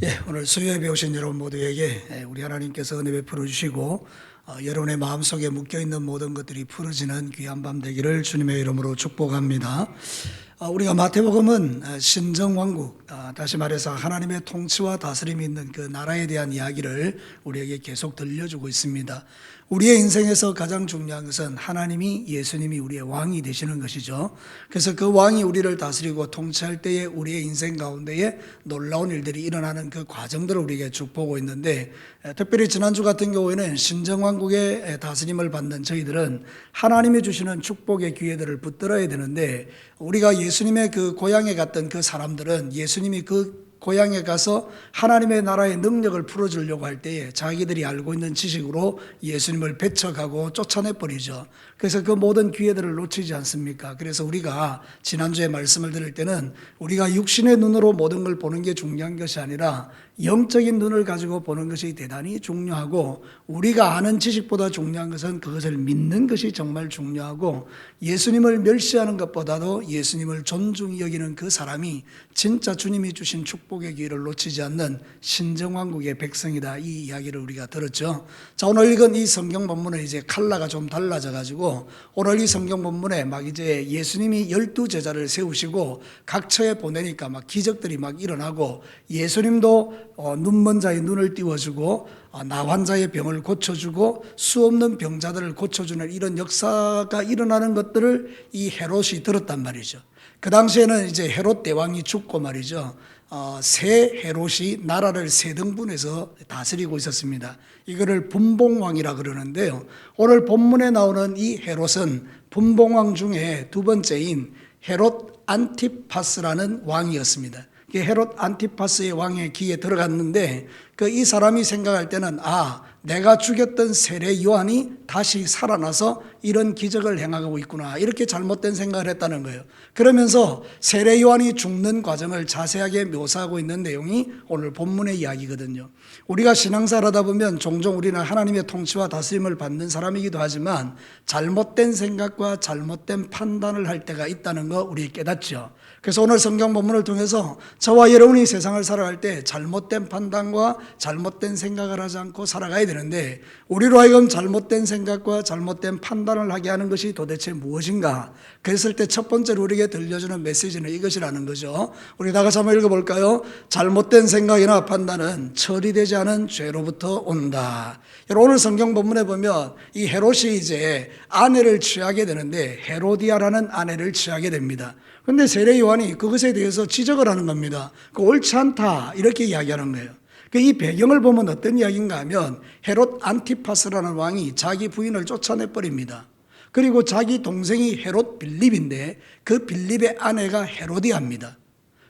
예, 오늘 수요에 배우신 여러분 모두에게 예, 우리 하나님께서 은혜 베풀어 주시고 어, 여러분의 마음속에 묶여 있는 모든 것들이 풀어지는 귀한 밤 되기를 주님의 이름으로 축복합니다. 어, 우리가 마태복음은 어, 신정 왕국, 아, 다시 말해서 하나님의 통치와 다스림이 있는 그 나라에 대한 이야기를 우리에게 계속 들려주고 있습니다. 우리의 인생에서 가장 중요한 것은 하나님이 예수님이 우리의 왕이 되시는 것이죠. 그래서 그 왕이 우리를 다스리고 통치할 때에 우리의 인생 가운데에 놀라운 일들이 일어나는 그 과정들을 우리에게 쭉 보고 있는데 특별히 지난주 같은 경우에는 신정왕국의 다스림을 받는 저희들은 하나님이 주시는 축복의 기회들을 붙들어야 되는데 우리가 예수님의 그 고향에 갔던 그 사람들은 예수님이 그 고향에 가서 하나님의 나라의 능력을 풀어주려고 할 때에 자기들이 알고 있는 지식으로 예수님을 배척하고 쫓아내 버리죠. 그래서 그 모든 기회들을 놓치지 않습니까? 그래서 우리가 지난주에 말씀을 드릴 때는 우리가 육신의 눈으로 모든 걸 보는 게 중요한 것이 아니라 영적인 눈을 가지고 보는 것이 대단히 중요하고 우리가 아는 지식보다 중요한 것은 그것을 믿는 것이 정말 중요하고 예수님을 멸시하는 것보다도 예수님을 존중히 여기는 그 사람이 진짜 주님이 주신 축복 의 기회를 놓치지 않는 신정왕국의 백성이다 이 이야기를 우리가 들었죠. 자 오늘 읽은 이 성경 본문은 이제 칼라가 좀 달라져 가지고 오늘 이 성경 본문에 막 이제 예수님이 열두 제자를 세우시고 각 처에 보내니까 막 기적들이 막 일어나고 예수님도 어, 눈먼 자의 눈을 띄워주고 어, 나 환자의 병을 고쳐주고 수 없는 병자들을 고쳐주는 이런 역사가 일어나는 것들을 이 헤롯이 들었단 말이죠. 그 당시에는 이제 헤롯 대왕이 죽고 말이죠. 어, 새 헤롯이 나라를 세 등분해서 다스리고 있었습니다. 이거를 분봉왕이라 그러는데요. 오늘 본문에 나오는 이 헤롯은 분봉왕 중에 두 번째인 헤롯 안티파스라는 왕이었습니다. 헤롯 안티파스의 왕의 귀에 들어갔는데 그 이 사람이 생각할 때는 아 내가 죽였던 세례 요한이 다시 살아나서 이런 기적을 행하고 있구나 이렇게 잘못된 생각을 했다는 거예요. 그러면서 세례 요한이 죽는 과정을 자세하게 묘사하고 있는 내용이 오늘 본문의 이야기거든요. 우리가 신앙사하다 보면 종종 우리는 하나님의 통치와 다스림을 받는 사람이기도 하지만 잘못된 생각과 잘못된 판단을 할 때가 있다는 거 우리 깨닫죠. 그래서 오늘 성경 본문을 통해서 저와 여러분이 세상을 살아갈 때 잘못된 판단과 잘못된 생각을 하지 않고 살아가야 되는데 우리로 하여금 잘못된 생각과 잘못된 판단을 하게 하는 것이 도대체 무엇인가? 그랬을 때 첫 번째로 우리에게 들려주는 메시지는 이것이라는 거죠. 우리 다 같이 한번 읽어볼까요? 잘못된 생각이나 판단은 처리되지 않은 죄로부터 온다. 여러분 오늘 성경 본문에 보면 이 헤롯이 이제 아내를 취하게 되는데 헤로디아라는 아내를 취하게 됩니다. 근데 세례 요한이 그것에 대해서 지적을 하는 겁니다. 그 옳지 않다 이렇게 이야기하는 거예요. 그 이 배경을 보면 어떤 이야기인가 하면 헤롯 안티파스라는 왕이 자기 부인을 쫓아내 버립니다. 그리고 자기 동생이 헤롯 빌립인데 그 빌립의 아내가 헤로디아입니다.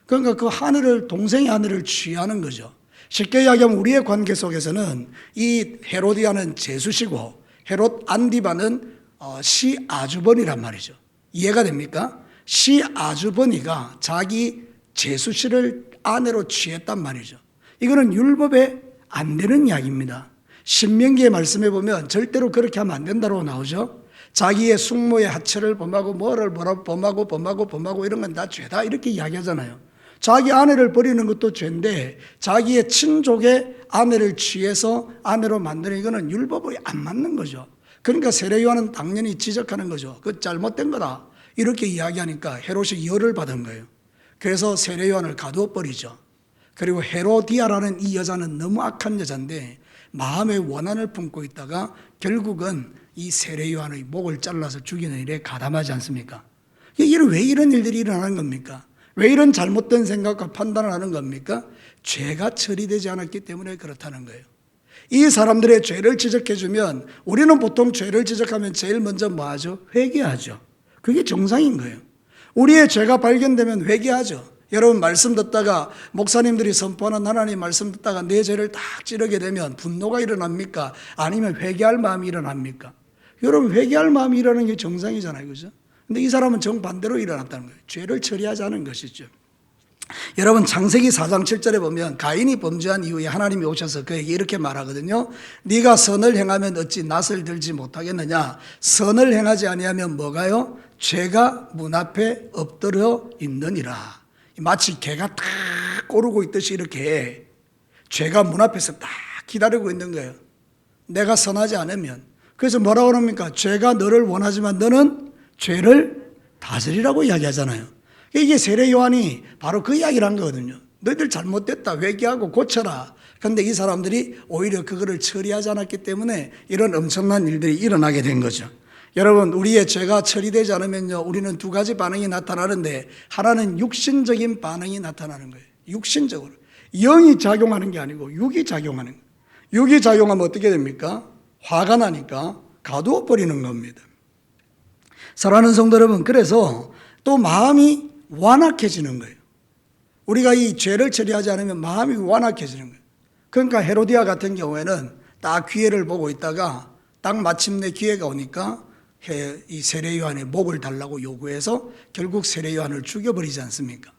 그러니까 그 하늘을 동생의 하늘을 취하는 거죠. 쉽게 이야기하면 우리의 관계 속에서는 이 헤로디아는 제수시고 헤롯 안디바는 어, 시 아주번이란 말이죠. 이해가 됩니까? 시 아주버니가 자기 제수 씨를 아내로 취했단 말이죠. 이거는 율법에 안 되는 이야기입니다. 신명기의 말씀에 보면 절대로 그렇게 하면 안 된다고 나오죠. 자기의 숙모의 하체를 범하고 뭐를 뭐라 범하고 범하고 범하고 이런 건 다 죄다 이렇게 이야기하잖아요. 자기 아내를 버리는 것도 죄인데 자기의 친족의 아내를 취해서 아내로 만드는 이거는 율법에 안 맞는 거죠. 그러니까 세례요한은 당연히 지적하는 거죠. 그 잘못된 거다. 이렇게 이야기하니까 헤롯이 열을 받은 거예요. 그래서 세례 요한을 가두어 버리죠. 그리고 헤로디아라는 이 여자는 너무 악한 여자인데 마음의 원한을 품고 있다가 결국은 이 세례 요한의 목을 잘라서 죽이는 일에 가담하지 않습니까? 왜 이런 일들이 일어나는 겁니까? 왜 이런 잘못된 생각과 판단을 하는 겁니까? 죄가 처리되지 않았기 때문에 그렇다는 거예요. 이 사람들의 죄를 지적해 주면 우리는 보통 죄를 지적하면 제일 먼저 뭐 하죠? 회개하죠. 그게 정상인 거예요. 우리의 죄가 발견되면 회개하죠. 여러분 말씀 듣다가 목사님들이 선포하는 하나님 말씀 듣다가 내 죄를 딱 찌르게 되면 분노가 일어납니까? 아니면 회개할 마음이 일어납니까? 여러분 회개할 마음이 일어나는 게 정상이잖아요. 그죠? 근데 이 사람은 정반대로 일어났다는 거예요. 죄를 처리하지 않은 것이죠. 여러분 창세기 4장 7절에 보면 가인이 범죄한 이후에 하나님이 오셔서 그에게 이렇게 말하거든요. 네가 선을 행하면 어찌 낯을 들지 못하겠느냐? 선을 행하지 아니하면 뭐가요? 죄가 문 앞에 엎드려 있느니라. 마치 개가 탁 꼬르고 있듯이 이렇게 죄가 문 앞에서 딱 기다리고 있는 거예요. 내가 선하지 않으면. 그래서 뭐라고 그럽니까? 죄가 너를 원하지만 너는 죄를 다스리라고 이야기하잖아요. 이게 세례 요한이 바로 그 이야기를 한 거거든요. 너희들 잘못됐다. 회개하고 고쳐라. 그런데 이 사람들이 오히려 그거를 처리하지 않았기 때문에 이런 엄청난 일들이 일어나게 된 거죠. 여러분, 우리의 죄가 처리되지 않으면요, 우리는 두 가지 반응이 나타나는데, 하나는 육신적인 반응이 나타나는 거예요. 육신적으로. 영이 작용하는 게 아니고, 육이 작용하는 거예요. 육이 작용하면 어떻게 됩니까? 화가 나니까 가두어 버리는 겁니다. 사랑하는 성도 여러분, 그래서 또 마음이 완악해지는 거예요. 우리가 이 죄를 처리하지 않으면 마음이 완악해지는 거예요. 그러니까 헤로디아 같은 경우에는 딱 기회를 보고 있다가 딱 마침내 기회가 오니까 해- 이 세례 요한의 목을 달라고 요구해서 결국 세례 요한을 죽여버리지 않습니까?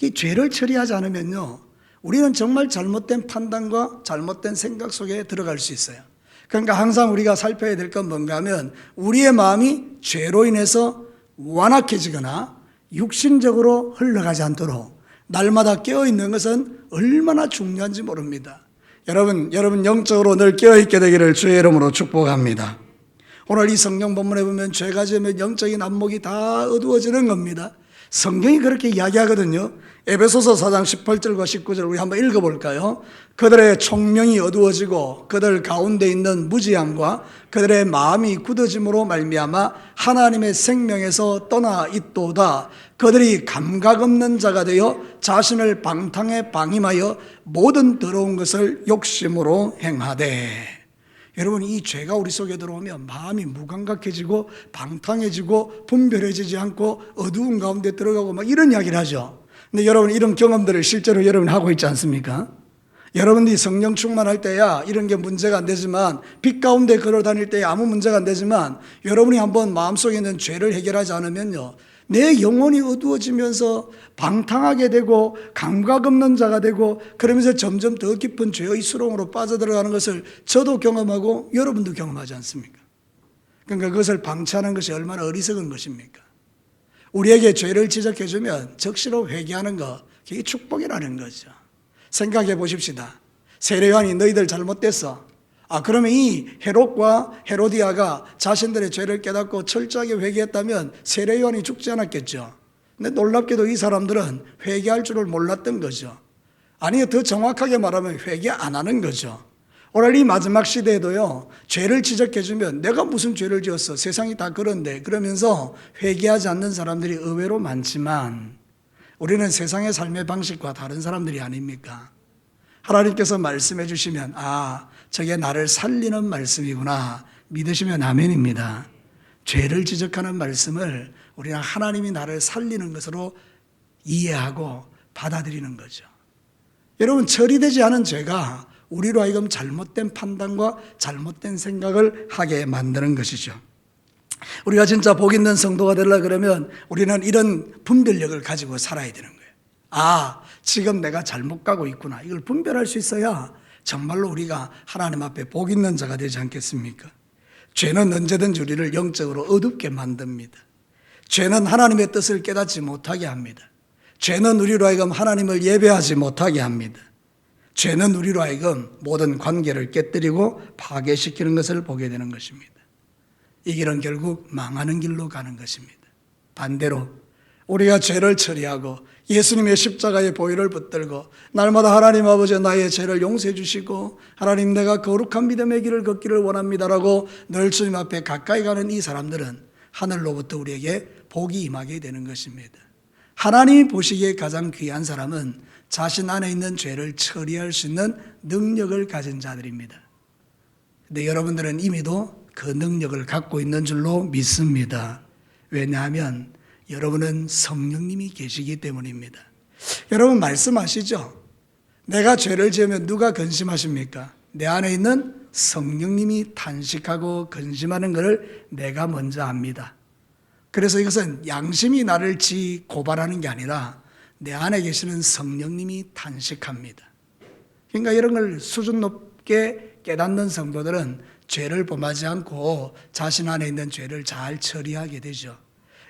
이 죄를 처리하지 않으면요, 우리는 정말 잘못된 판단과 잘못된 생각 속에 들어갈 수 있어요. 그러니까 항상 우리가 살펴야 될 건 뭔가 하면 우리의 마음이 죄로 인해서 완악해지거나 육신적으로 흘러가지 않도록 날마다 깨어 있는 것은 얼마나 중요한지 모릅니다. 여러분, 여러분 영적으로 늘 깨어 있게 되기를 주의 이름으로 축복합니다. 오늘 이 성경 본문에 보면 죄가 지으면 영적인 안목이 다 어두워지는 겁니다. 성경이 그렇게 이야기하거든요. 에베소서 4장 18절과 19절 우리 한번 읽어볼까요? 그들의 총명이 어두워지고 그들 가운데 있는 무지함과 그들의 마음이 굳어짐으로 말미암아 하나님의 생명에서 떠나 있도다. 그들이 감각 없는 자가 되어 자신을 방탕에 방임하여 모든 더러운 것을 욕심으로 행하되 여러분 이 죄가 우리 속에 들어오면 마음이 무감각해지고 방탕해지고 분별해지지 않고 어두운 가운데 들어가고 막 이런 이야기를 하죠. 근데 여러분 이런 경험들을 실제로 여러분 하고 있지 않습니까? 여러분들이 성령 충만할 때야 이런 게 문제가 안 되지만 빛 가운데 걸어 다닐 때 아무 문제가 안 되지만 여러분이 한번 마음속에 있는 죄를 해결하지 않으면요. 내 영혼이 어두워지면서 방탕하게 되고 감각 없는 자가 되고 그러면서 점점 더 깊은 죄의 수렁으로 빠져들어가는 것을 저도 경험하고 여러분도 경험하지 않습니까? 그러니까 그것을 방치하는 것이 얼마나 어리석은 것입니까? 우리에게 죄를 지적해주면 적시로 회개하는 것, 그게 축복이라는 거죠. 생각해 보십시다. 세례요한이 너희들 잘못됐어. 아, 그러면 이 헤롯과 헤로디아가 자신들의 죄를 깨닫고 철저하게 회개했다면 세례요한이 죽지 않았겠죠. 근데 놀랍게도 이 사람들은 회개할 줄을 몰랐던 거죠. 아니, 더 정확하게 말하면 회개 안 하는 거죠. 오늘 이 마지막 시대에도요, 죄를 지적해주면 내가 무슨 죄를 지었어? 세상이 다 그런데. 그러면서 회개하지 않는 사람들이 의외로 많지만 우리는 세상의 삶의 방식과 다른 사람들이 아닙니까? 하나님께서 말씀해 주시면, 아, 저게 나를 살리는 말씀이구나. 믿으시면 아멘입니다. 죄를 지적하는 말씀을 우리는 하나님이 나를 살리는 것으로 이해하고 받아들이는 거죠. 여러분, 처리되지 않은 죄가 우리로 하여금 잘못된 판단과 잘못된 생각을 하게 만드는 것이죠. 우리가 진짜 복 있는 성도가 되려 그러면 우리는 이런 분별력을 가지고 살아야 되는 거예요. 아, 지금 내가 잘못 가고 있구나. 이걸 분별할 수 있어야 정말로 우리가 하나님 앞에 복 있는 자가 되지 않겠습니까? 죄는 언제든지 우리를 영적으로 어둡게 만듭니다. 죄는 하나님의 뜻을 깨닫지 못하게 합니다. 죄는 우리로 하여금 하나님을 예배하지 못하게 합니다. 죄는 우리로 하여금 모든 관계를 깨뜨리고 파괴시키는 것을 보게 되는 것입니다. 이 길은 결국 망하는 길로 가는 것입니다. 반대로 우리가 죄를 처리하고 예수님의 십자가의 보혈을 붙들고 날마다 하나님 아버지 나의 죄를 용서해 주시고 하나님 내가 거룩한 믿음의 길을 걷기를 원합니다라고 늘 주님 앞에 가까이 가는 이 사람들은 하늘로부터 우리에게 복이 임하게 되는 것입니다. 하나님이 보시기에 가장 귀한 사람은 자신 안에 있는 죄를 처리할 수 있는 능력을 가진 자들입니다. 근데 여러분들은 이미도 그 능력을 갖고 있는 줄로 믿습니다. 왜냐하면 여러분은 성령님이 계시기 때문입니다. 여러분 말씀하시죠? 내가 죄를 지으면 누가 근심하십니까? 내 안에 있는 성령님이 탄식하고 근심하는 것을 내가 먼저 압니다. 그래서 이것은 양심이 나를 지 고발하는 게 아니라 내 안에 계시는 성령님이 탄식합니다. 그러니까 이런 걸 수준 높게 깨닫는 성도들은 죄를 범하지 않고 자신 안에 있는 죄를 잘 처리하게 되죠.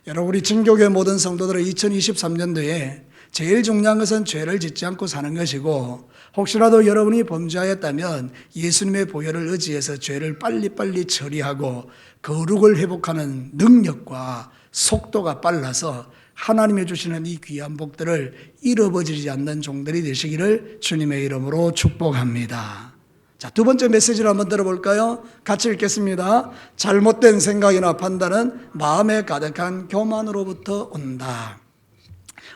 여러분 우리 진교회 모든 성도들은 2023년도에 제일 중요한 것은 죄를 짓지 않고 사는 것이고 혹시라도 여러분이 범죄하였다면 예수님의 보혈을 의지해서 죄를 빨리빨리 처리하고 거룩을 회복하는 능력과 속도가 빨라서 하나님이 주시는 이 귀한 복들을 잃어버리지 않는 종들이 되시기를 주님의 이름으로 축복합니다. 자, 두 번째 메시지를 한번 들어볼까요? 같이 읽겠습니다. 잘못된 생각이나 판단은 마음에 가득한 교만으로부터 온다.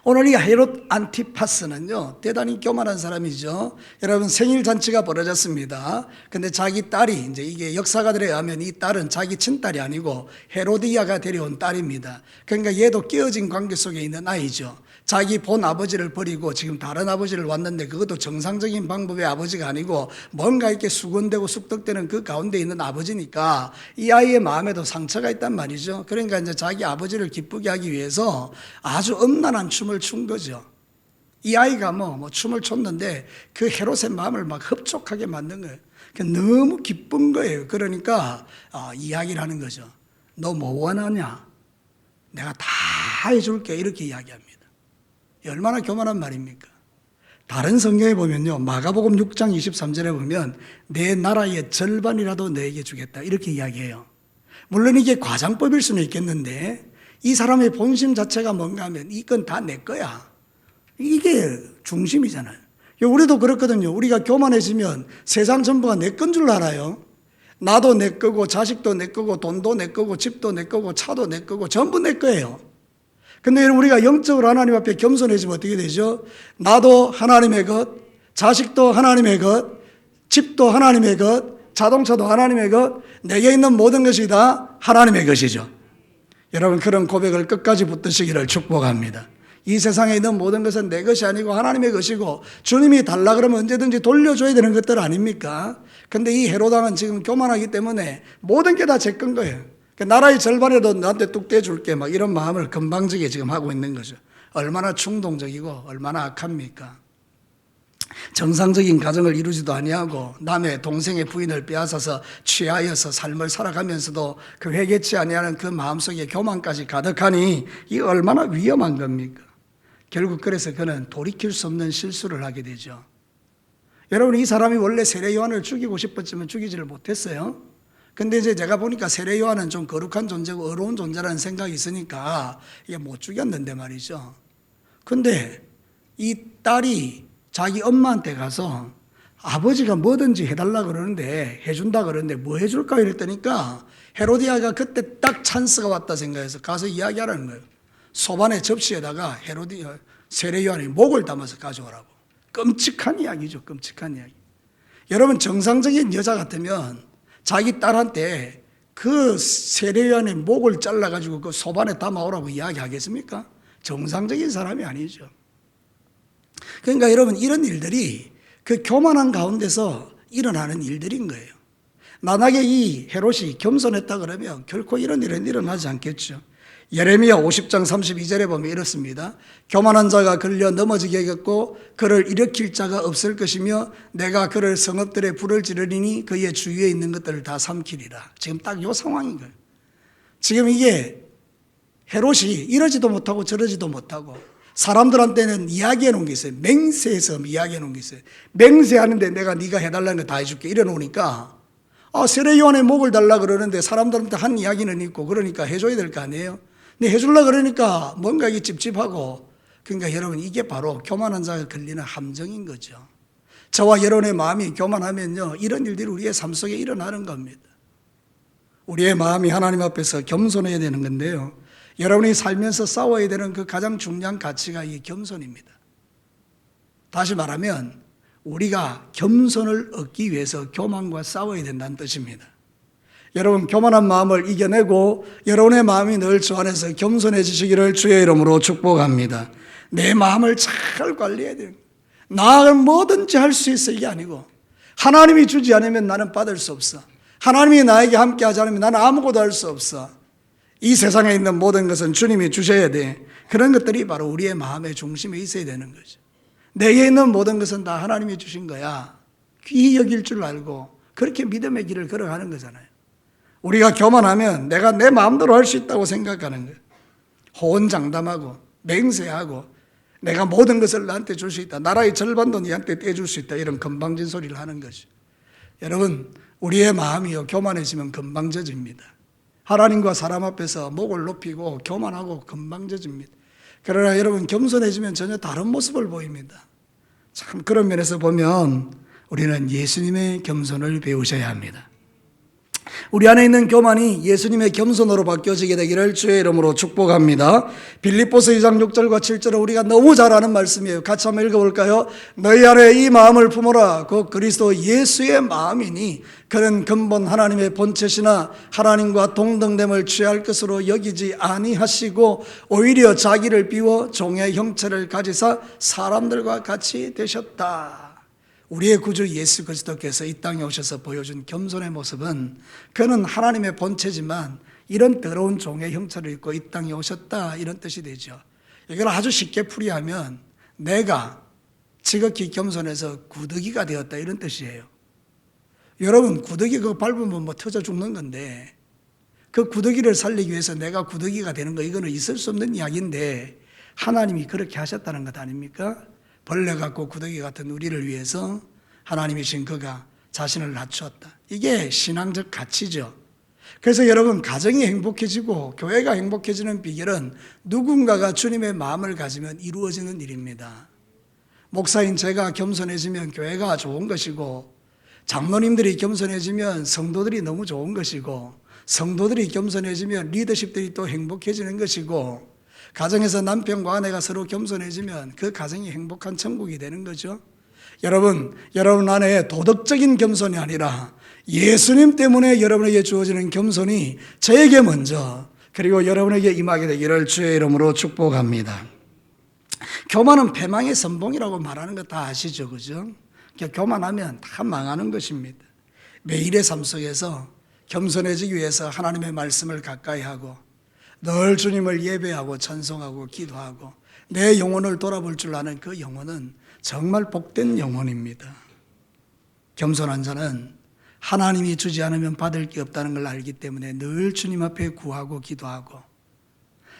오늘 이 헤롯 안티파스는요, 대단히 교만한 사람이죠. 여러분, 생일 잔치가 벌어졌습니다. 근데 자기 딸이, 이제 이게 역사가들에 의하면 이 딸은 자기 친딸이 아니고 헤로디아가 데려온 딸입니다. 그러니까 얘도 깨어진 관계 속에 있는 아이죠. 자기 본 아버지를 버리고 지금 다른 아버지를 왔는데 그것도 정상적인 방법의 아버지가 아니고 뭔가 이렇게 수건되고 숙덕되는 그 가운데 있는 아버지니까 이 아이의 마음에도 상처가 있단 말이죠. 그러니까 이제 자기 아버지를 기쁘게 하기 위해서 아주 엄난한 춤을 춘 거죠. 이 아이가 뭐, 뭐 춤을 췄는데 그 헤롯의 마음을 막 흡족하게 만든 거예요. 그 너무 기쁜 거예요. 그러니까 어, 이야기를 하는 거죠. 너 뭐 원하냐? 내가 다 해줄게. 이렇게 이야기합니다. 얼마나 교만한 말입니까? 다른 성경에 보면요. 마가복음 6장 23절에 보면 내 나라의 절반이라도 너에게 주겠다. 이렇게 이야기해요. 물론 이게 과장법일 수는 있겠는데 이 사람의 본심 자체가 뭔가 하면 이건 다 내 거야. 이게 중심이잖아요. 우리도 그렇거든요. 우리가 교만해지면 세상 전부가 내 건 줄 알아요. 나도 내 거고 자식도 내 거고 돈도 내 거고 집도 내 거고 차도 내 거고 전부 내 거예요. 근데 우리가 영적으로 하나님 앞에 겸손해지면 어떻게 되죠? 나도 하나님의 것, 자식도 하나님의 것, 집도 하나님의 것, 자동차도 하나님의 것, 내게 있는 모든 것이 다 하나님의 것이죠. 여러분 그런 고백을 끝까지 붙드시기를 축복합니다. 이 세상에 있는 모든 것은 내 것이 아니고 하나님의 것이고 주님이 달라 그러면 언제든지 돌려줘야 되는 것들 아닙니까? 근데 이 헤로당은 지금 교만하기 때문에 모든 게 다 제 건 거예요. 그 나라의 절반에도 나한테 뚝 떼줄게 막 이런 마음을 건방지게 지금 하고 있는 거죠. 얼마나 충동적이고 얼마나 악합니까? 정상적인 가정을 이루지도 아니하고 남의 동생의 부인을 빼앗아서 취하여서 삶을 살아가면서도 그 회개치 아니하는 그 마음속에 교만까지 가득하니 이 얼마나 위험한 겁니까? 결국 그래서 그는 돌이킬 수 없는 실수를 하게 되죠. 여러분 이 사람이 원래 세례 요한을 죽이고 싶었지만 죽이지를 못했어요. 근데 이제 제가 보니까 세례 요한은 좀 거룩한 존재고 어려운 존재라는 생각이 있으니까 이게 못 죽였는데 말이죠. 근데 이 딸이 자기 엄마한테 가서 아버지가 뭐든지 해달라 그러는데 해준다 그러는데 뭐 해줄까 이랬더니까 헤로디아가 그때 딱 찬스가 왔다 생각해서 가서 이야기하라는 거예요. 소반의 접시에다가 헤로디아 세례 요한이 목을 담아서 가져오라고. 끔찍한 이야기죠. 끔찍한 이야기. 여러분 정상적인 여자 같으면 자기 딸한테 그 세례요한의 목을 잘라가지고 그 소반에 담아오라고 이야기하겠습니까? 정상적인 사람이 아니죠. 그러니까 여러분 이런 일들이 그 교만한 가운데서 일어나는 일들인 거예요. 만약에 이 헤롯이 겸손했다 그러면 결코 이런 일은 일어나지 않겠죠. 예레미야 50장 32절에 보면 이렇습니다. 교만한 자가 걸려 넘어지게 하겠고 그를 일으킬 자가 없을 것이며 내가 그를 성읍들의 불을 지르리니 그의 주위에 있는 것들을 다 삼키리라. 지금 딱 요 상황인 거예요. 지금 이게 헤롯이 이러지도 못하고 저러지도 못하고 사람들한테는 이야기해 놓은 게 있어요. 맹세해서 이야기해 놓은 게 있어요. 맹세하는데 내가 네가 해달라는 거 다 해줄게 이래 놓으니까 아 세례 요한의 목을 달라 그러는데 사람들한테 한 이야기는 있고 그러니까 해줘야 될 거 아니에요. 근데 해줄라 그러니까 뭔가 이게 찝찝하고 그러니까 여러분 이게 바로 교만한 자가 걸리는 함정인 거죠. 저와 여러분의 마음이 교만하면요 이런 일들이 우리의 삶 속에 일어나는 겁니다. 우리의 마음이 하나님 앞에서 겸손해야 되는 건데요. 여러분이 살면서 싸워야 되는 그 가장 중요한 가치가 이 겸손입니다. 다시 말하면 우리가 겸손을 얻기 위해서 교만과 싸워야 된다는 뜻입니다. 여러분 교만한 마음을 이겨내고 여러분의 마음이 늘 주 안에서 겸손해지시기를 주의 이름으로 축복합니다. 내 마음을 잘 관리해야 돼요. 나는 뭐든지 할 수 있어 이게 아니고 하나님이 주지 않으면 나는 받을 수 없어. 하나님이 나에게 함께 하지 않으면 나는 아무것도 할 수 없어. 이 세상에 있는 모든 것은 주님이 주셔야 돼. 그런 것들이 바로 우리의 마음의 중심에 있어야 되는 거죠. 내게 있는 모든 것은 다 하나님이 주신 거야. 귀히 여길 줄 알고 그렇게 믿음의 길을 걸어가는 거잖아요. 우리가 교만하면 내가 내 마음대로 할 수 있다고 생각하는 거예요. 호언장담하고 맹세하고 내가 모든 것을 나한테 줄 수 있다. 나라의 절반도 니한테 떼줄 수 있다. 이런 건방진 소리를 하는 것이. 여러분, 우리의 마음이요. 교만해지면 금방 젖습니다. 하나님과 사람 앞에서 목을 높이고 교만하고 금방 젖습니다. 그러나 여러분, 겸손해지면 전혀 다른 모습을 보입니다. 참 그런 면에서 보면 우리는 예수님의 겸손을 배우셔야 합니다. 우리 안에 있는 교만이 예수님의 겸손으로 바뀌어지게 되기를 주의 이름으로 축복합니다. 빌립보서 2장 6절과 7절은 우리가 너무 잘 아는 말씀이에요. 같이 한번 읽어볼까요? 너희 안에 이 마음을 품어라. 그 그리스도 예수의 마음이니 그는 근본 하나님의 본체시나 하나님과 동등됨을 취할 것으로 여기지 아니하시고 오히려 자기를 비워 종의 형체를 가지사 사람들과 같이 되셨다. 우리의 구주 예수 그리스도께서 이 땅에 오셔서 보여준 겸손의 모습은 그는 하나님의 본체지만 이런 더러운 종의 형체를 입고 이 땅에 오셨다 이런 뜻이 되죠. 이걸 아주 쉽게 풀이하면 내가 지극히 겸손해서 구더기가 되었다 이런 뜻이에요. 여러분 구더기 그거 밟으면 뭐 터져 죽는 건데 그 구더기를 살리기 위해서 내가 구더기가 되는 거 이거는 있을 수 없는 이야기인데 하나님이 그렇게 하셨다는 것 아닙니까? 벌레 같고 구더기 같은 우리를 위해서 하나님이신 그가 자신을 낮추었다. 이게 신앙적 가치죠. 그래서 여러분 가정이 행복해지고 교회가 행복해지는 비결은 누군가가 주님의 마음을 가지면 이루어지는 일입니다. 목사인 제가 겸손해지면 교회가 좋은 것이고 장로님들이 겸손해지면 성도들이 너무 좋은 것이고 성도들이 겸손해지면 리더십들이 또 행복해지는 것이고 가정에서 남편과 아내가 서로 겸손해지면 그 가정이 행복한 천국이 되는 거죠. 여러분, 여러분 안에 도덕적인 겸손이 아니라 예수님 때문에 여러분에게 주어지는 겸손이 저에게 먼저 그리고 여러분에게 임하게 되기를 주의 이름으로 축복합니다. 교만은 패망의 선봉이라고 말하는 거 다 아시죠, 그죠? 교만하면 다 망하는 것입니다. 매일의 삶 속에서 겸손해지기 위해서 하나님의 말씀을 가까이 하고 늘 주님을 예배하고 찬송하고 기도하고 내 영혼을 돌아볼 줄 아는 그 영혼은 정말 복된 영혼입니다. 겸손한 자는 하나님이 주지 않으면 받을 게 없다는 걸 알기 때문에 늘 주님 앞에 구하고 기도하고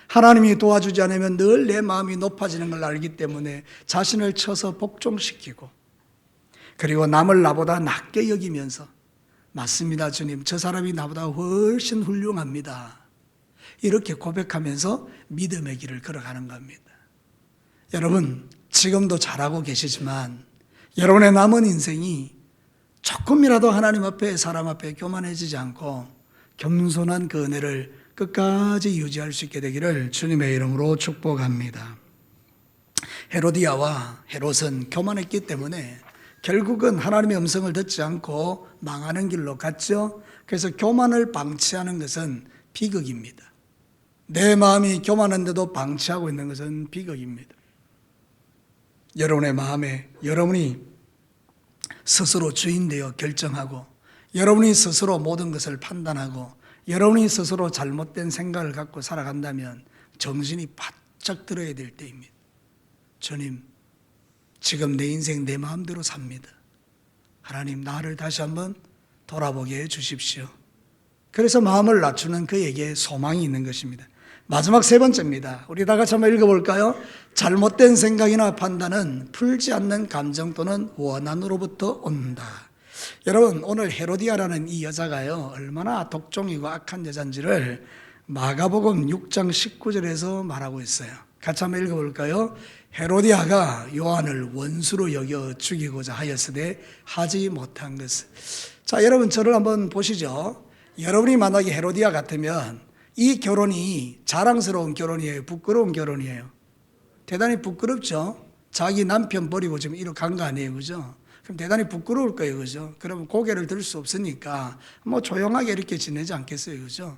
하나님이 도와주지 않으면 늘 내 마음이 높아지는 걸 알기 때문에 자신을 쳐서 복종시키고 그리고 남을 나보다 낮게 여기면서 맞습니다 주님 저 사람이 나보다 훨씬 훌륭합니다 이렇게 고백하면서 믿음의 길을 걸어가는 겁니다. 여러분, 지금도 잘하고 계시지만 여러분의 남은 인생이 조금이라도 하나님 앞에 사람 앞에 교만해지지 않고 겸손한 그 은혜를 끝까지 유지할 수 있게 되기를 주님의 이름으로 축복합니다. 헤로디아와 헤롯은 교만했기 때문에 결국은 하나님의 음성을 듣지 않고 망하는 길로 갔죠. 그래서 교만을 방치하는 것은 비극입니다. 내 마음이 교만한데도 방치하고 있는 것은 비극입니다. 여러분의 마음에 여러분이 스스로 주인 되어 결정하고 여러분이 스스로 모든 것을 판단하고 여러분이 스스로 잘못된 생각을 갖고 살아간다면 정신이 바짝 들어야 될 때입니다. 주님, 지금 내 인생 내 마음대로 삽니다. 하나님, 나를 다시 한번 돌아보게 해 주십시오. 그래서 마음을 낮추는 그에게 소망이 있는 것입니다. 마지막 세 번째입니다. 우리 다 같이 한번 읽어볼까요? 잘못된 생각이나 판단은 풀지 않는 감정 또는 원한으로부터 온다. 여러분, 오늘 헤로디아라는 이 여자가요, 얼마나 독종이고 악한 여잔지를 마가복음 6장 19절에서 말하고 있어요. 같이 한번 읽어볼까요? 헤로디아가 요한을 원수로 여겨 죽이고자 하였으되 하지 못한 것을. 자, 여러분 저를 한번 보시죠. 여러분이 만약에 헤로디아 같으면 이 결혼이 자랑스러운 결혼이에요. 부끄러운 결혼이에요. 대단히 부끄럽죠. 자기 남편 버리고 지금 이렇게 간 거 아니에요. 그죠? 그럼 대단히 부끄러울 거예요. 그죠? 그러면 고개를 들 수 없으니까 뭐 조용하게 이렇게 지내지 않겠어요. 그죠?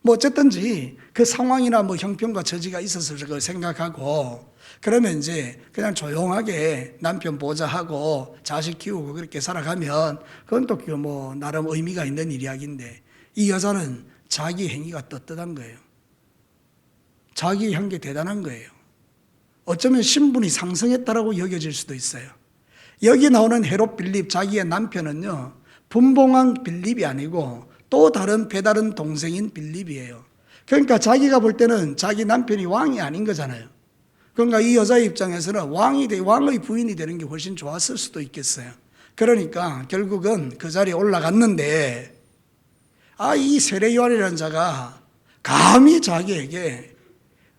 뭐 어쨌든지 그 상황이나 뭐 형편과 처지가 있었을 거 생각하고 그러면 이제 그냥 조용하게 남편 보좌하고 자식 키우고 그렇게 살아가면 그건 또 뭐 나름 의미가 있는 이야기인데 이 여자는 자기 행위가 떳떳한 거예요. 자기 향기 대단한 거예요. 어쩌면 신분이 상승했다라고 여겨질 수도 있어요. 여기 나오는 헤롯 빌립 자기의 남편은요. 분봉한 빌립이 아니고 또 다른 배다른 동생인 빌립이에요. 그러니까 자기가 볼 때는 자기 남편이 왕이 아닌 거잖아요. 그러니까 이 여자의 입장에서는 왕이 돼 왕의 부인이 되는 게 훨씬 좋았을 수도 있겠어요. 그러니까 결국은 그 자리에 올라갔는데 아 이 세례 요한이라는 자가 감히 자기에게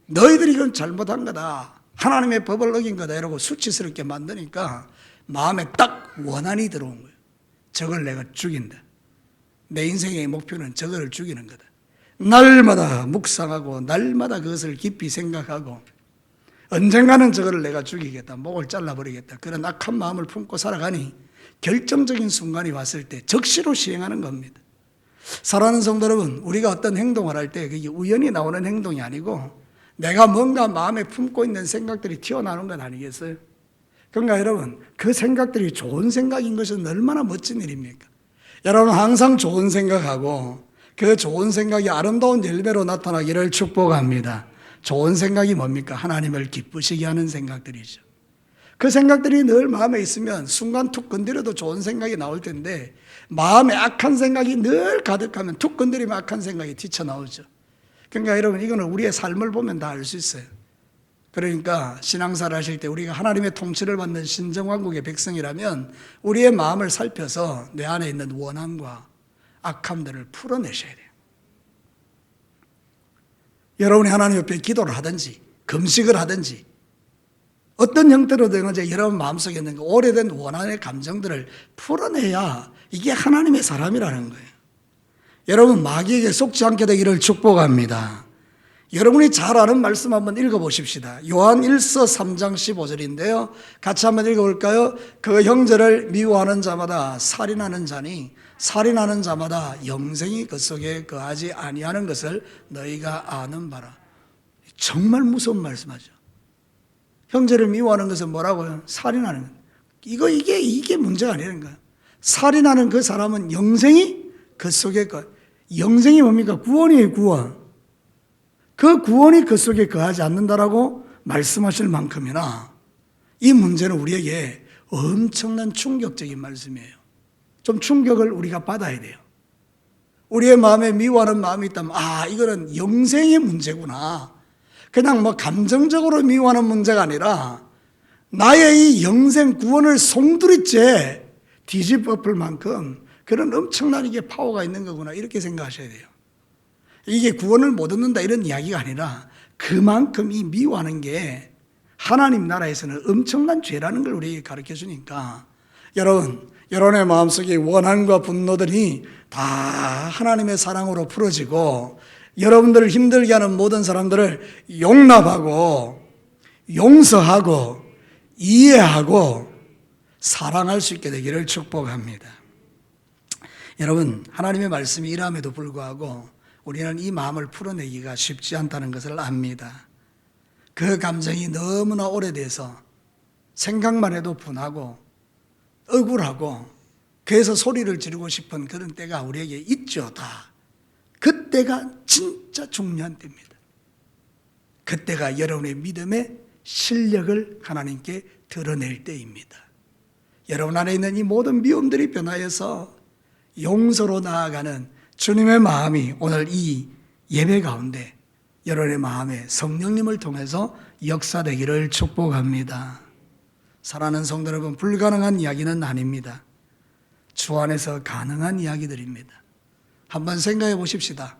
너희들이 이건 잘못한 거다. 하나님의 법을 어긴 거다. 이러고 수치스럽게 만드니까 마음에 딱 원한이 들어온 거예요. 저걸 내가 죽인다. 내 인생의 목표는 저거를 죽이는 거다. 날마다 묵상하고 날마다 그것을 깊이 생각하고 언젠가는 저거를 내가 죽이겠다. 목을 잘라버리겠다. 그런 악한 마음을 품고 살아가니 결정적인 순간이 왔을 때 적시로 시행하는 겁니다. 사랑하는 성도 여러분, 우리가 어떤 행동을 할 때 그게 우연히 나오는 행동이 아니고 내가 뭔가 마음에 품고 있는 생각들이 튀어나오는 건 아니겠어요? 그러니까 여러분, 그 생각들이 좋은 생각인 것은 얼마나 멋진 일입니까? 여러분, 항상 좋은 생각하고 그 좋은 생각이 아름다운 열매로 나타나기를 축복합니다. 좋은 생각이 뭡니까? 하나님을 기쁘시게 하는 생각들이죠. 그 생각들이 늘 마음에 있으면 순간 툭 건드려도 좋은 생각이 나올 텐데 마음에 악한 생각이 늘 가득하면 툭 건드리면 악한 생각이 튀쳐나오죠. 그러니까 여러분 이거는 우리의 삶을 보면 다 알 수 있어요. 그러니까 신앙사를 하실 때 우리가 하나님의 통치를 받는 신정왕국의 백성이라면 우리의 마음을 살펴서 내 안에 있는 원함과 악함들을 풀어내셔야 돼요. 여러분이 하나님 옆에 기도를 하든지 금식을 하든지 어떤 형태로 되는지 여러분 마음속에 있는 그 오래된 원한의 감정들을 풀어내야 이게 하나님의 사람이라는 거예요. 여러분 마귀에게 속지 않게 되기를 축복합니다. 여러분이 잘 아는 말씀 한번 읽어보십시다. 요한 1서 3장 15절인데요. 같이 한번 읽어볼까요? 그 형제를 미워하는 자마다 살인하는 자니 살인하는 자마다 영생이 그 속에 거하지 아니하는 것을 너희가 아는 바라. 정말 무서운 말씀하죠. 형제를 미워하는 것은 뭐라고요? 살인하는 것. 이거 이게 이게 문제가 아니라는 거예요. 살인하는 그 사람은 영생이 그 속에 거. 영생이 뭡니까? 구원이에요, 구원. 그 구원이 그 속에 거하지 않는다라고 말씀하실 만큼이나 이 문제는 우리에게 엄청난 충격적인 말씀이에요. 좀 충격을 우리가 받아야 돼요. 우리의 마음에 미워하는 마음이 있다면, 아, 이거는 영생의 문제구나. 그냥 뭐 감정적으로 미워하는 문제가 아니라 나의 이 영생 구원을 송두리째 뒤집어볼 만큼 그런 엄청난 이게 파워가 있는 거구나. 이렇게 생각하셔야 돼요. 이게 구원을 못 얻는다 이런 이야기가 아니라 그만큼 이 미워하는 게 하나님 나라에서는 엄청난 죄라는 걸 우리에게 가르쳐 주니까 여러분, 여러분의 마음속에 원한과 분노들이 다 하나님의 사랑으로 풀어지고 여러분들을 힘들게 하는 모든 사람들을 용납하고 용서하고 이해하고 사랑할 수 있게 되기를 축복합니다. 여러분, 하나님의 말씀이 이함에도 불구하고 우리는 이 마음을 풀어내기가 쉽지 않다는 것을 압니다. 그 감정이 너무나 오래돼서 생각만 해도 분하고 억울하고 그래서 소리를 지르고 싶은 그런 때가 우리에게 있죠, 다. 그때가 진짜 중요한 때입니다. 그때가 여러분의 믿음의 실력을 하나님께 드러낼 때입니다. 여러분 안에 있는 이 모든 미움들이 변하여서 용서로 나아가는 주님의 마음이 오늘 이 예배 가운데 여러분의 마음에 성령님을 통해서 역사되기를 축복합니다. 사랑하는 성도 여러분, 불가능한 이야기는 아닙니다. 주 안에서 가능한 이야기들입니다. 한번 생각해 보십시다.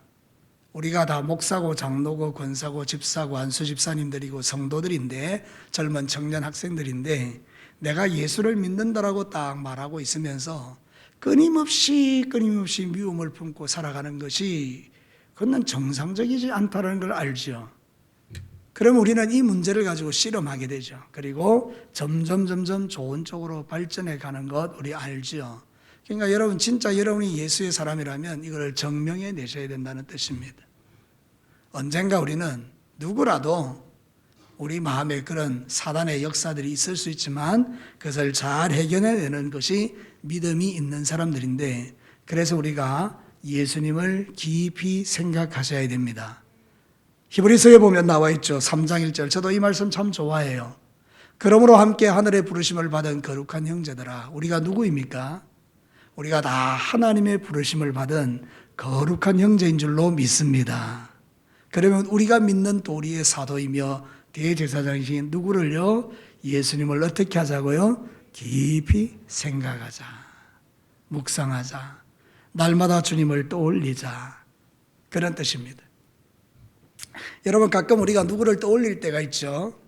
우리가 다 목사고 장로고 권사고 집사고 안수 집사님들이고 성도들인데 젊은 청년 학생들인데 내가 예수를 믿는다라고 딱 말하고 있으면서 끊임없이 끊임없이 미움을 품고 살아가는 것이 그건 정상적이지 않다는 걸 알죠. 그럼 우리는 이 문제를 가지고 실험하게 되죠. 그리고 점점 점점 좋은 쪽으로 발전해 가는 것 우리 알죠. 그러니까 여러분 진짜 여러분이 예수의 사람이라면 이걸 증명해 내셔야 된다는 뜻입니다. 언젠가 우리는 누구라도 우리 마음에 그런 사단의 역사들이 있을 수 있지만 그것을 잘 해결해내는 것이 믿음이 있는 사람들인데 그래서 우리가 예수님을 깊이 생각하셔야 됩니다. 히브리서에 보면 나와 있죠. 3장 1절. 저도 이 말씀 참 좋아해요. 그러므로 함께 하늘의 부르심을 받은 거룩한 형제들아. 우리가 누구입니까? 우리가 다 하나님의 부르심을 받은 거룩한 형제인 줄로 믿습니다. 그러면 우리가 믿는 도리의 사도이며 대제사장이신 누구를요? 예수님을 어떻게 하자고요? 깊이 생각하자. 묵상하자. 날마다 주님을 떠올리자. 그런 뜻입니다. 여러분 가끔 우리가 누구를 떠올릴 때가 있죠.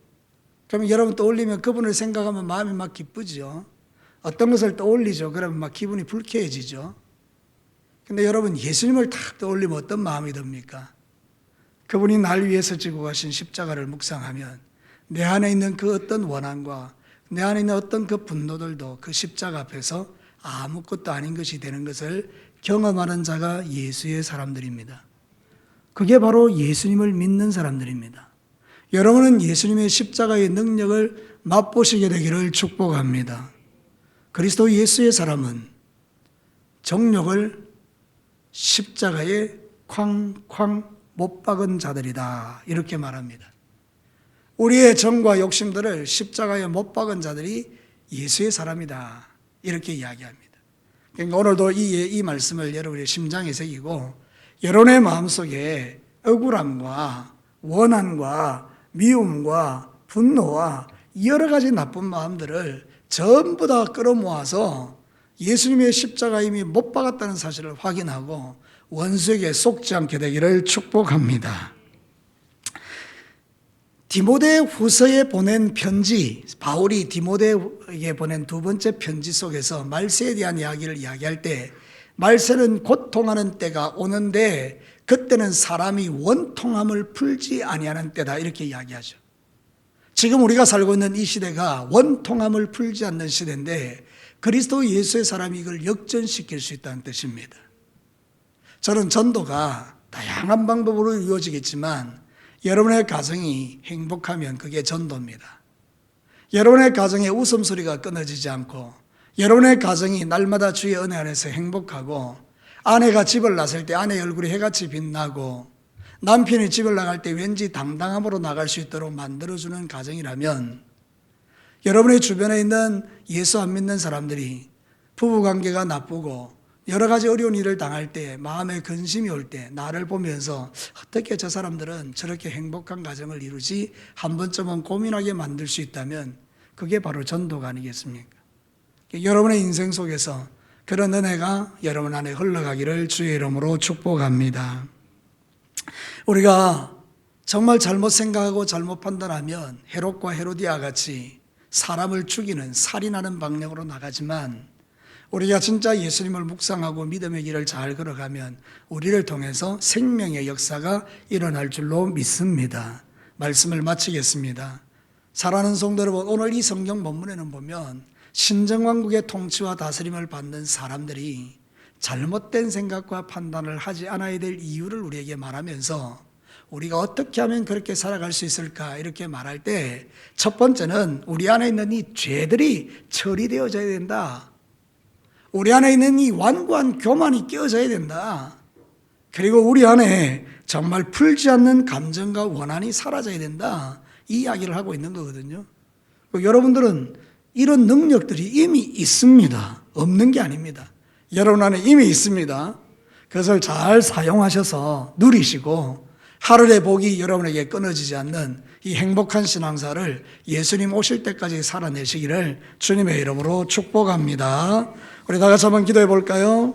그러면 여러분 떠올리면 그분을 생각하면 마음이 막 기쁘죠. 어떤 것을 떠올리죠. 그러면 막 기분이 불쾌해지죠. 근데 여러분 예수님을 탁 떠올리면 어떤 마음이 듭니까? 그분이 날 위해서 지고 가신 십자가를 묵상하면 내 안에 있는 그 어떤 원한과 내 안에 있는 어떤 그 분노들도 그 십자가 앞에서 아무것도 아닌 것이 되는 것을 경험하는 자가 예수의 사람들입니다. 그게 바로 예수님을 믿는 사람들입니다. 여러분은 예수님의 십자가의 능력을 맛보시게 되기를 축복합니다. 그리스도 예수의 사람은 정욕을 십자가에 쾅쾅 못 박은 자들이다. 이렇게 말합니다. 우리의 정과 욕심들을 십자가에 못 박은 자들이 예수의 사람이다. 이렇게 이야기합니다. 그러니까 오늘도 이, 이 말씀을 여러분의 심장에 새기고 여러분의 마음속에 억울함과 원한과 미움과 분노와 여러 가지 나쁜 마음들을 전부 다 끌어모아서 예수님의 십자가 이미 못 박았다는 사실을 확인하고 원수에게 속지 않게 되기를 축복합니다. 디모데 후서에 보낸 편지, 바울이 디모데에게 보낸 두 번째 편지 속에서 말세에 대한 이야기를 이야기할 때 말세는 고통하는 때가 오는데 그때는 사람이 원통함을 풀지 아니하는 때다 이렇게 이야기하죠. 지금 우리가 살고 있는 이 시대가 원통함을 풀지 않는 시대인데 그리스도 예수의 사람이 이걸 역전시킬 수 있다는 뜻입니다. 저는 전도가 다양한 방법으로 이루어지겠지만 여러분의 가정이 행복하면 그게 전도입니다. 여러분의 가정에 웃음소리가 끊어지지 않고 여러분의 가정이 날마다 주의 은혜 안에서 행복하고 아내가 집을 나설 때 아내의 얼굴이 해같이 빛나고 남편이 집을 나갈 때 왠지 당당함으로 나갈 수 있도록 만들어주는 가정이라면 여러분의 주변에 있는 예수 안 믿는 사람들이 부부 관계가 나쁘고 여러 가지 어려운 일을 당할 때 마음에 근심이 올 때 나를 보면서 어떻게 저 사람들은 저렇게 행복한 가정을 이루지 한 번쯤은 고민하게 만들 수 있다면 그게 바로 전도가 아니겠습니까? 여러분의 인생 속에서 그런 은혜가 여러분 안에 흘러가기를 주의 이름으로 축복합니다. 우리가 정말 잘못 생각하고 잘못 판단하면 헤롯과 헤로디아 같이 사람을 죽이는 살인하는 방향으로 나가지만 우리가 진짜 예수님을 묵상하고 믿음의 길을 잘 걸어가면 우리를 통해서 생명의 역사가 일어날 줄로 믿습니다. 말씀을 마치겠습니다. 사랑하는 성도 여러분, 오늘 이 성경 본문에는 보면 신정왕국의 통치와 다스림을 받는 사람들이 잘못된 생각과 판단을 하지 않아야 될 이유를 우리에게 말하면서 우리가 어떻게 하면 그렇게 살아갈 수 있을까 이렇게 말할 때 첫 번째는 우리 안에 있는 이 죄들이 처리되어져야 된다. 우리 안에 있는 이 완고한 교만이 깨어져야 된다. 그리고 우리 안에 정말 풀지 않는 감정과 원한이 사라져야 된다. 이 이야기를 하고 있는 거거든요. 여러분들은 이런 능력들이 이미 있습니다. 없는 게 아닙니다. 여러분 안에 이미 있습니다. 그것을 잘 사용하셔서 누리시고 하루의 복이 여러분에게 끊어지지 않는 이 행복한 신앙사를 예수님 오실 때까지 살아내시기를 주님의 이름으로 축복합니다. 우리 다 같이 한번 기도해 볼까요?